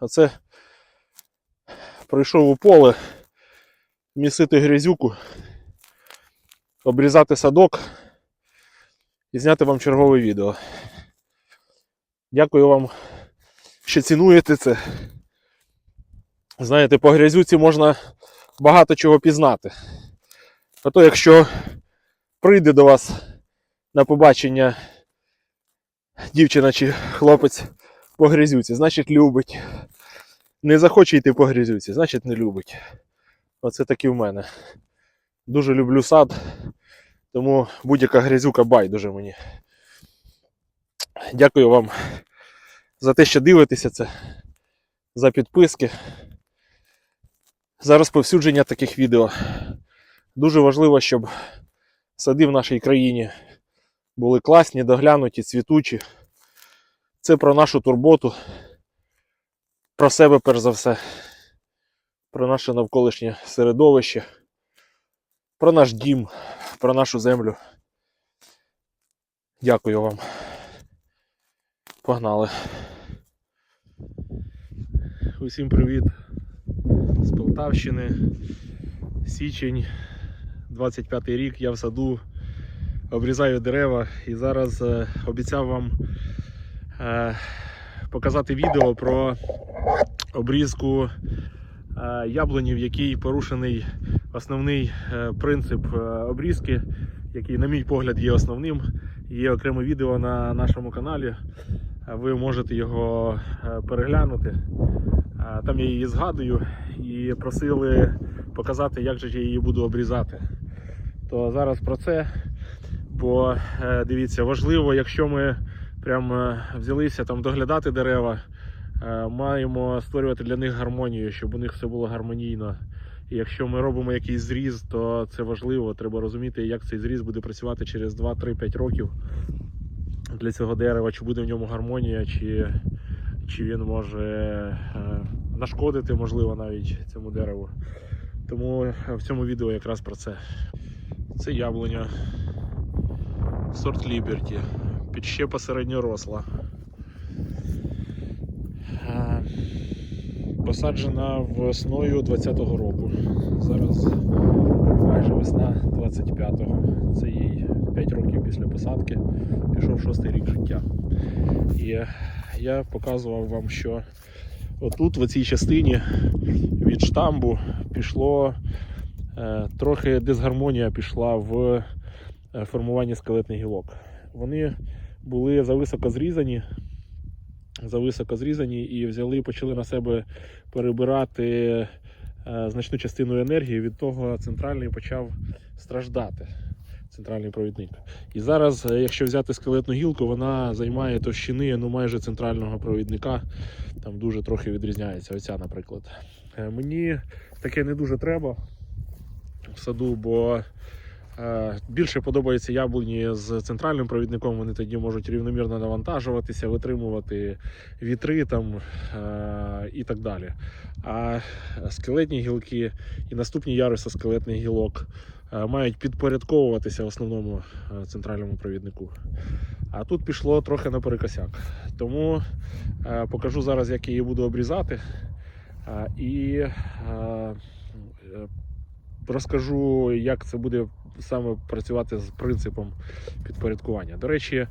Оце прийшов у поле місити грязюку, обрізати садок і зняти вам чергове відео. Дякую вам, що цінуєте це. Знаєте, по грязюці можна багато чого пізнати. А то якщо прийде до вас на побачення дівчина чи хлопець по грязюці, значить любить. Не захоче йти по грязюці, значить не любить. Оце такі в мене. Дуже люблю сад, тому будь-яка грязюка байдуже мені. Дякую вам за те, що дивитеся це, за підписки, за розповсюдження таких відео. Дуже важливо, щоб сади в нашій країні були класні, доглянуті, цвітучі. Це про нашу турботу, про себе перш за все, про наше навколишнє середовище, про наш дім, про нашу землю. Дякую вам. Погнали. Усім привіт з Полтавщини. Січень, 25 рік, я в саду обрізаю дерева і зараз е, обіцяв вам показати відео про обрізку е, яблуні, в якій порушений основний е, принцип е, обрізки, який, на мій погляд, є основним. Є окреме відео на нашому каналі. Е, Ви можете його е, переглянути. Е, Там я її згадую і просили показати, як же я її буду обрізати. То зараз про це. Бо е, дивіться, важливо, якщо ми прям е, взялися там доглядати дерева, е, маємо створювати для них гармонію, щоб у них все було гармонійно. І якщо ми робимо якийсь зріз, то це важливо. Треба розуміти, як цей зріз буде працювати через 2-3-5 років для цього дерева, чи буде в ньому гармонія, чи, чи він може е, нашкодити, можливо, навіть цьому дереву. Тому в цьому відео якраз про це. Це яблуня. Сорт Liberty. Підщепа середньоросла. Е, Посаджена весною 20-го року. Зараз майже весна 25-го. Це їй 5 років після посадки. Пішов шостий рік життя. І я показував вам, що отут, в цій частині від штамбу пішло е, трохи дисгармонія пішла в е, формуванні скелетних гілок. Вони були зависоко зрізані, зависоко зрізані і взяли, почали на себе перебирати е, значну частину енергії. Від того центральний почав страждати. Центральний провідник. І зараз, е, якщо взяти скелетну гілку, вона займає товщини ну, майже центрального провідника. Там дуже трохи відрізняється. Оця, наприклад. Е, Мені таке не дуже треба в саду, бо більше подобається яблуні з центральним провідником. Вони тоді можуть рівномірно навантажуватися, витримувати вітри там е, і так далі. А скелетні гілки і наступні яруси скелетних гілок е, мають підпорядковуватися основному е, центральному провіднику. А тут пішло трохи наперекосяк. Тому е, покажу зараз, як я її буду обрізати. Е, і е, е, розкажу, як це буде саме працювати з принципом підпорядкування. До речі,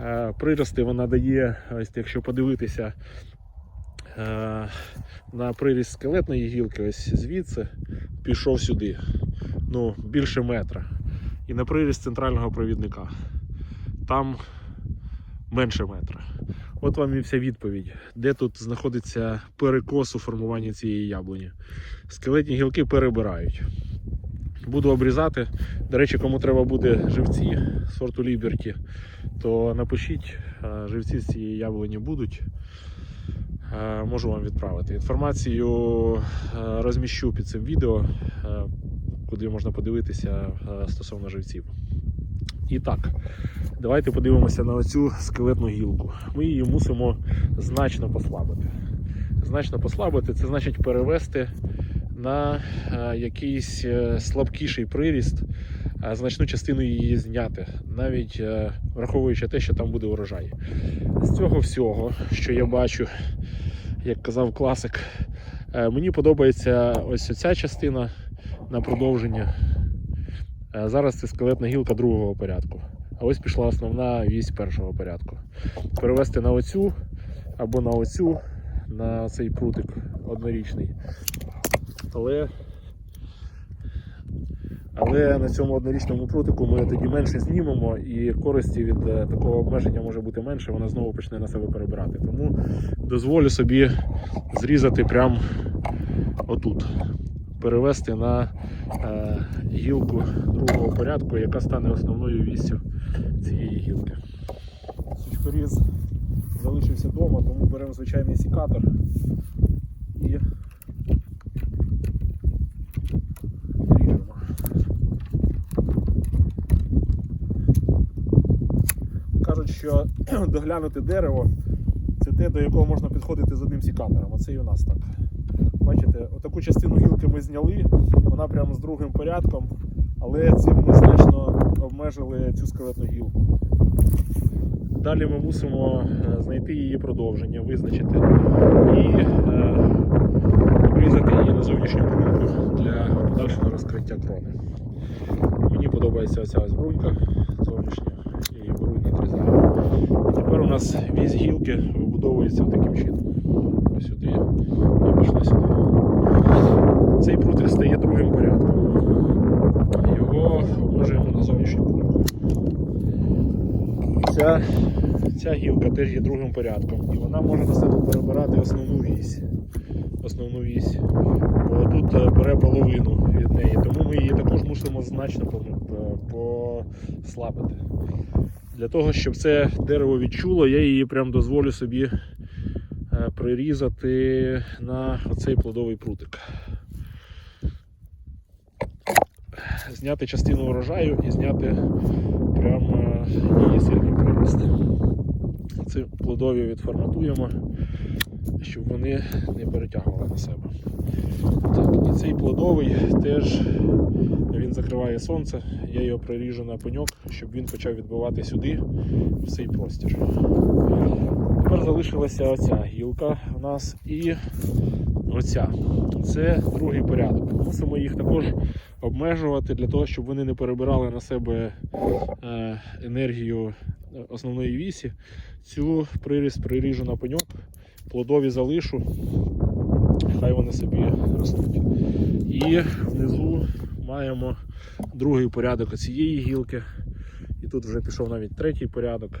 е, прирости вона дає, ось якщо подивитися е, на приріст скелетної гілки, ось звідси пішов сюди, ну, більше метра. І на приріст центрального провідника. Там менше метра. От вам і вся відповідь, де тут знаходиться перекос у формуванні цієї яблуні. Скелетні гілки перебирають. Буду обрізати. До речі, кому треба буде живці сорту Liberty, то напишіть, е, живці з цієї яблуні будуть. Е, Можу вам відправити. Інформацію е, розміщу під цим відео, куди можна подивитися стосовно живців. І так, давайте подивимося на оцю скелетну гілку. Ми її мусимо значно послабити. Значно послабити це значить перевести на е, якийсь е, слабкіший приріст, значну частину її зняти, навіть е, враховуючи те, що там буде урожай. З цього всього, що я бачу, як казав класик. Мені подобається ось ця частина на продовження. Зараз це скелетна гілка другого порядку. А ось пішла основна вісь першого порядку. Перевести на оцю або на оцю, на цей прутик однорічний. Але, але на цьому однорічному прутику ми тоді менше знімемо і користі від е, такого обмеження може бути менше, вона знову почне на себе перебирати. Тому дозволю собі зрізати прямо отут. Перевести на е, гілку другого порядку, яка стане основною віссю цієї гілки. Сучкоріз залишився вдома, тому беремо звичайний сікатор і що доглянути дерево це те, до якого можна підходити з одним сікатором. Оце і у нас так. Бачите, отаку частину гілки ми зняли, вона прямо з другим порядком, але цим ми значно обмежили цю скелетну гілку. Далі ми мусимо е, знайти її продовження, визначити і е, обрізати її на зовнішню бруньку для подальшого розкриття крони. Мені подобається оця ось брунька зовнішня, і відрізаю. І тепер у нас вісь гілки вибудовується таким чином. Сюди і пішли сюди. Цей прутик стає другим порядком. Його обмежуємо на зовнішню бруньку. Ця, ця гілка теж є другим порядком, і вона може на себе перебирати основну вісь. Основну вісь. Бо тут е, бере половину від неї, тому ми її також мусимо значно е, послабити. Для того, щоб це дерево відчуло, я її прям дозволю собі е, прирізати на оцей плодовий прутик. Зняти частину урожаю і зняти прямо її сильний прирости. Ці плодові відформатуємо, щоб вони не перетягували на себе. Так, і цей плодовий теж він закриває сонце, я його приріжу на пеньок, щоб він почав відбивати сюди, в цей простір. Тепер залишилася оця гілка у нас і оця. Це другий порядок. Мусимо їх також обмежувати для того, щоб вони не перебирали на себе е, енергію основної вісі. Цю приріз приріжу на пеньок, плодові залишу, хай вони собі ростуть. І внизу маємо другий порядок цієї гілки. І тут вже пішов навіть третій порядок.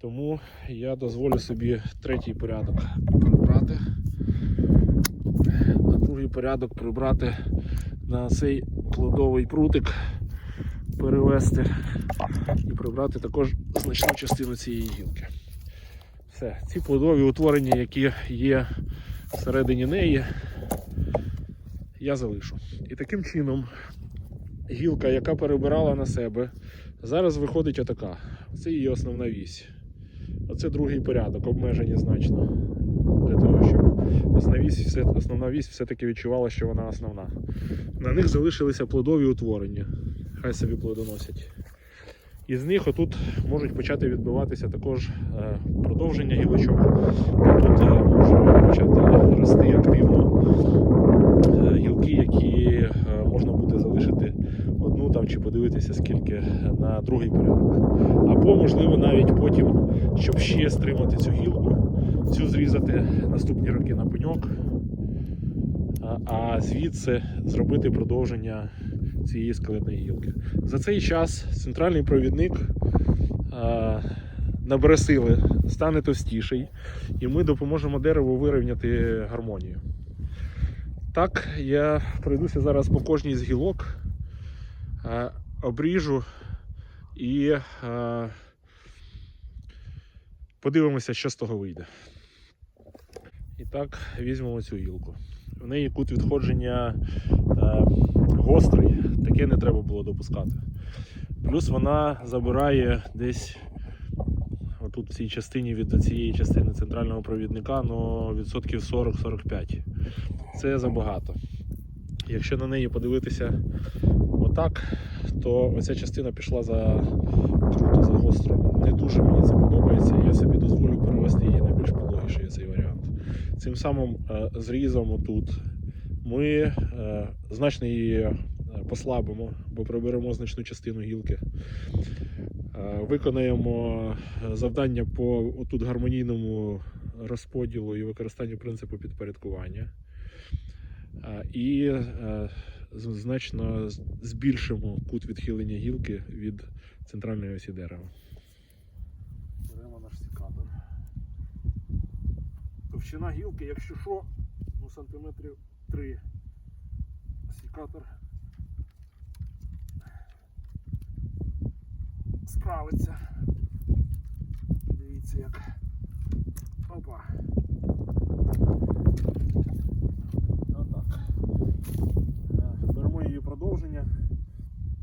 Тому я дозволю собі третій порядок прибрати. А другий порядок прибрати на цей плодовий прутик, перевести і прибрати також значну частину цієї гілки. Все, ці плодові утворення, які є всередині неї, я залишу. І таким чином гілка, яка перебирала на себе, зараз виходить отака. Це її основна вісь. Оце другий порядок, обмежені значно. Для того, щоб основна вісь, все-таки відчувала, що вона основна. На них залишилися плодові утворення. Хай собі плодоносять. Із них отут можуть почати відбиватися також е, продовження гілочок. Тут е, може почати рости активно е, гілки, які можна буде залишити одну там чи подивитися скільки на другий порядок. Або, можливо, навіть потім, щоб ще стримати цю гілку, цю зрізати наступні роки на пеньок, а звідси зробити продовження цієї скелетної гілки. За цей час центральний провідник набере сили, стане товстіший, і ми допоможемо дереву вирівняти гармонію. Так, я пройдуся зараз по кожній з гілок, обріжу і подивимося, що з того вийде. І так, візьмемо цю гілку. В неї кут відходження е, гострий, таке не треба було допускати. Плюс вона забирає десь отут в цій частині від цієї частини центрального провідника ну, відсотків 40-45. Це забагато. Якщо на неї подивитися отак, то оця частина пішла за круто, за гостро. Не дуже мені це подобається. Я собі дозволю перевести її на більш пологіший цей варіант. Цим самим е, зрізом отут ми е, значно її е, послабимо, бо приберемо значну частину гілки. Виконаємо завдання по отут гармонійному розподілу і використанню принципу підпорядкування. І значно збільшимо кут відхилення гілки від центральної осі дерева. Беремо наш секатор. Товщина гілки, якщо що, ну, сантиметрів 3 секатор справиться. Дивіться як. Опа. Отак. Беремо її продовження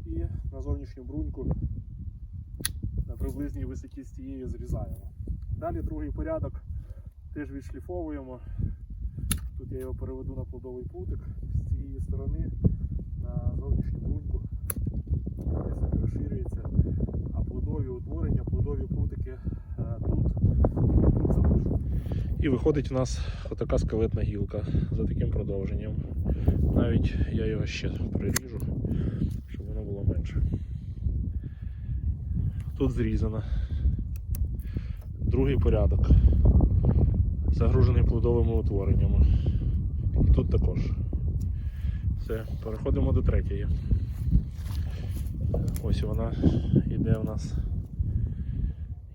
і на зовнішню бруньку на приблизній висоті з цієї зрізаємо. Далі другий порядок теж відшліфовуємо. Тут я його переведу на плодовий путик з цієї сторони на зовнішню бруньку. Десь розширюється. А плодові утворення, плодові прутики е, тут, тут залишу. І виходить у нас отака скелетна гілка за таким продовженням. Навіть я його ще приріжу, щоб воно було менше. Тут зрізано. Другий порядок. Загружений плодовими утвореннями. І тут також. Все, переходимо до третьої. Ось вона йде в нас.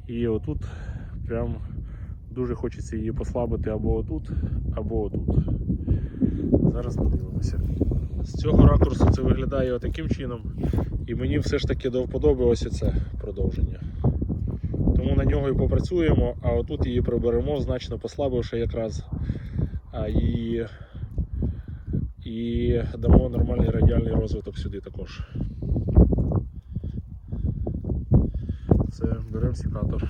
І отут прям дуже хочеться її послабити або отут, або отут. Зараз подивимося. З цього ракурсу це виглядає отаким чином. І мені все ж таки до вподоби ось це продовження. Тому на нього і попрацюємо, а отут її приберемо, значно послабивши якраз і і дамо нормальний радіальний розвиток сюди також. Це беремо секатор.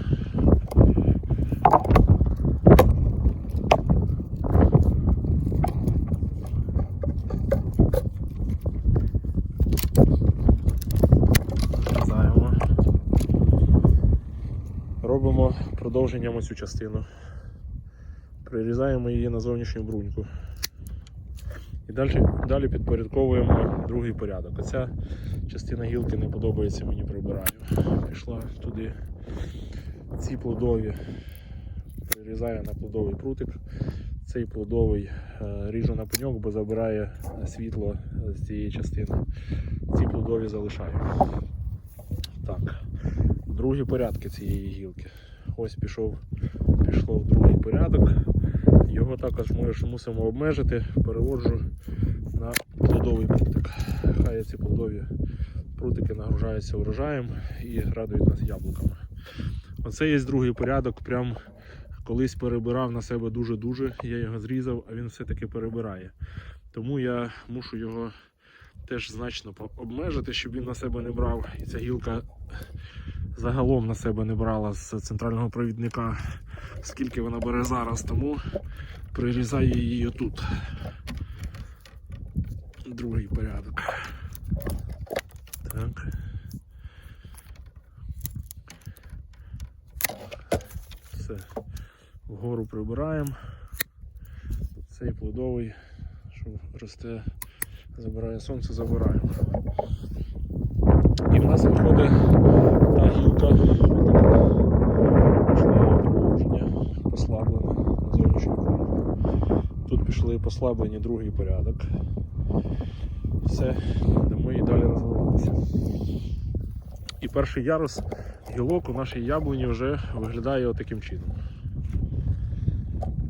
Зрізаємо. Робимо продовженням цю частину. Прирізаємо її на зовнішню бруньку. І далі, далі підпорядковуємо другий порядок. Оця частина гілки не подобається, мені прибираю. Пішла туди. Ці плодові прирізаю на плодовий прутик. Цей плодовий е, ріжу на пеньок, бо забирає світло з цієї частини. Ці плодові залишаю. Так. Другі порядки цієї гілки. Ось пішов, пішло в другий порядок. Його також ми мусимо обмежити, переводжу на плодовий прутик. Хай ці плодові прутики нагружаються урожаєм і радують нас яблуками. Оце є другий порядок. Прям колись перебирав на себе дуже-дуже. Я його зрізав, а він все-таки перебирає. Тому я мушу його теж значно обмежити, щоб він на себе не брав. І ця гілка загалом на себе не брала з центрального провідника, скільки вона бере зараз, тому прирізаю її тут. Другий порядок. Так. Все. Вгору прибираємо. Цей плодовий, що росте, забирає сонце, забираємо. І в нас виходить та гілка. Пішло продовження, послаблене на зовнішню кров. Тут пішли послаблені другий порядок. Все, дамо їй далі розвиватися. І перший ярус гілок у нашій яблуні вже виглядає отаким чином.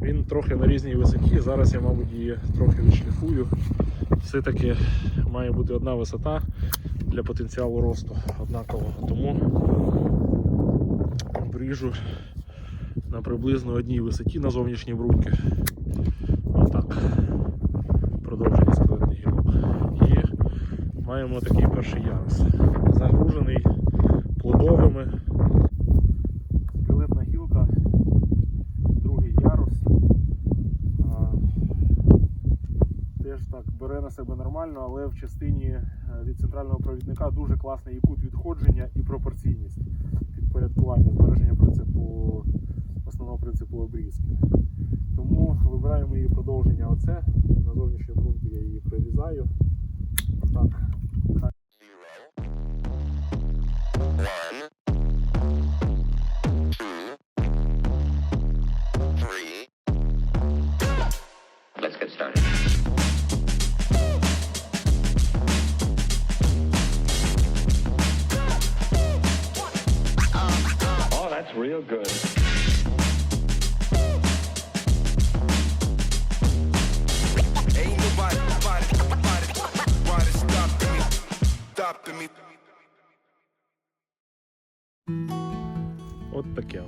Він трохи на різній висоті. Зараз я, мабуть, її трохи відшліфую. Все-таки має бути одна висота для потенціалу росту однакового. Тому обріжу на приблизно одній висоті на зовнішні бруньки. Отак. Продовження скелетних гілок. І маємо такий перший ярус. Загружений плодовими. Скелетна гілка, другий ярус. Теж так бере на себе нормально, але в частині від центрального провідника дуже класний і кут відходження і пропорційність підпорядкування, збереження принципу основного принципу обрізки. Тому вибираємо її продовження оце. На зовнішньому ґрунту я її прирізаю. Отак. Таке.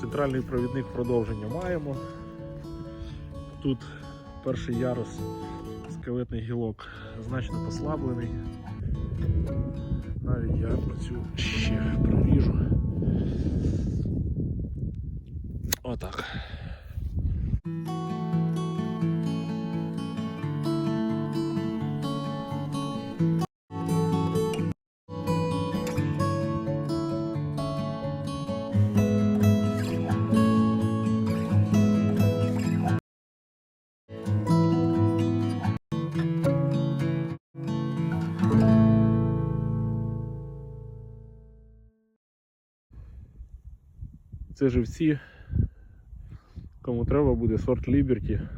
Центральний провідник продовження маємо. Тут перший ярус, скелетний гілок значно послаблений. Навіть я оцю ще проріжу. Отак. Це живці. Кому треба буде сорт Liberty.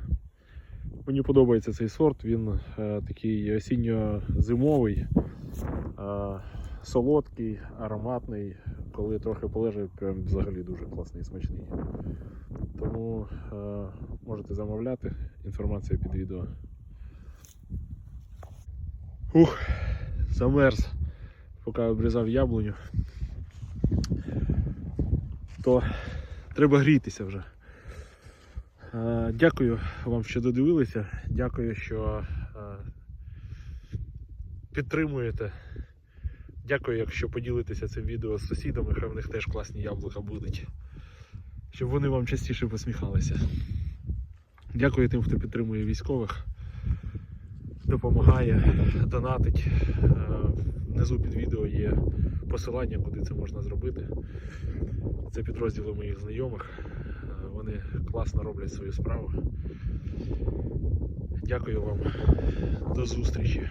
Мені подобається цей сорт, він е, такий осінньо-зимовий, е, солодкий, ароматний. Коли трохи полежить, прям взагалі дуже класний і смачний. Тому е, можете замовляти. Інформація під відео. Ух, замерз, поки обрізав яблуню. То треба грітися вже. Е, Дякую вам, що додивилися. Дякую, що е, підтримуєте. Дякую, якщо поділитеся цим відео з сусідами, хай в них теж класні яблука будуть. Щоб вони вам частіше посміхалися. Дякую тим, хто підтримує військових, допомагає, донатить. Е, Внизу під відео є посилання, куди це можна зробити. Це підрозділи моїх знайомих. Е, Вони класно роблять свою справу. Дякую вам. До зустрічі.